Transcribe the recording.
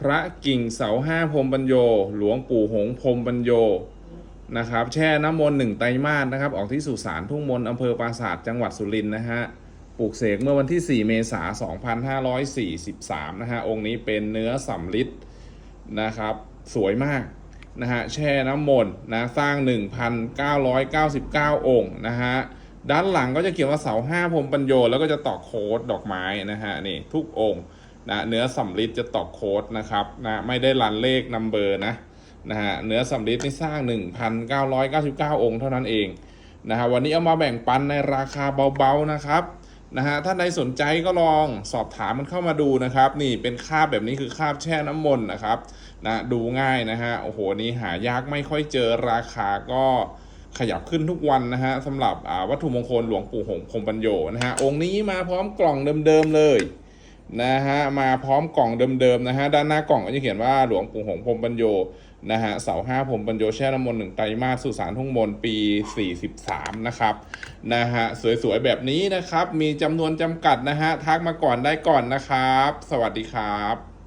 พระกิ่งเสาห้าพรมปัญโย หลวงปู่หงพรมปัญโยนะครับ แช่น้ำมนต์หนึ่งไตรมาสนะครับ ออกที่สุสานทุ่งมนต์อำเภอปราสาทจังหวัดสุรินทร์นะฮะปลูกเสกเมื่อวันที่ 4 เมษายน 2543 นะฮะ องค์นี้เป็นเนื้อสำลิดนะครับ สวยมากนะฮะ แช่น้ำมนต์นะ สร้าง 1,999 องค์นะฮะ ด้านหลังก็จะเขียนว่าเสาห้าพรมปัญโย แล้วก็จะตอกโค้ดดอกไม้นะฮะ นี่ทุกองค์ นะเนื้อสำลิดจะตอกโค้ดนะครับนะไม่ได้รันเลขนัมเบอร์นะนะฮะเนื้อสำลิดนี่สร้าง 1,999 องค์เท่านั้นเองนะฮะวันนี้เอามาแบ่งปันในราคาเบาๆนะครับนะฮะถ้าใครสนใจก็ลองสอบถามมันเข้ามาดูนะครับ นี่เป็นคาบแบบนี้คือคาบแช่น้ำมนต์นะครับนะดูง่ายนะฮะโอ้โหนี่หายากไม่ค่อยเจอราคาก็ขยับขึ้นทุกวันนะฮะสำหรับวัตถุมงคลหลวงปู่หงส์พรมปัญโยนะฮะองค์นี้มาพร้อมกล่องเดิมๆเลย นะฮะมาพร้อมกล่องเดิมๆนะฮะด้านหน้ากล่องก็จะเขียนว่าหลวงปู่หงส์พรมปัญโยนะฮะเสาห้าพรมปัญโยแช่น้ำมนต์หนึ่งไตรมาสสุสานทุ่งมนปี 43 นะครับนะฮะสวยๆแบบนี้นะครับ มีจำนวนจำกัดนะฮะทักมาก่อนได้ก่อนนะครับ สวัสดีครับ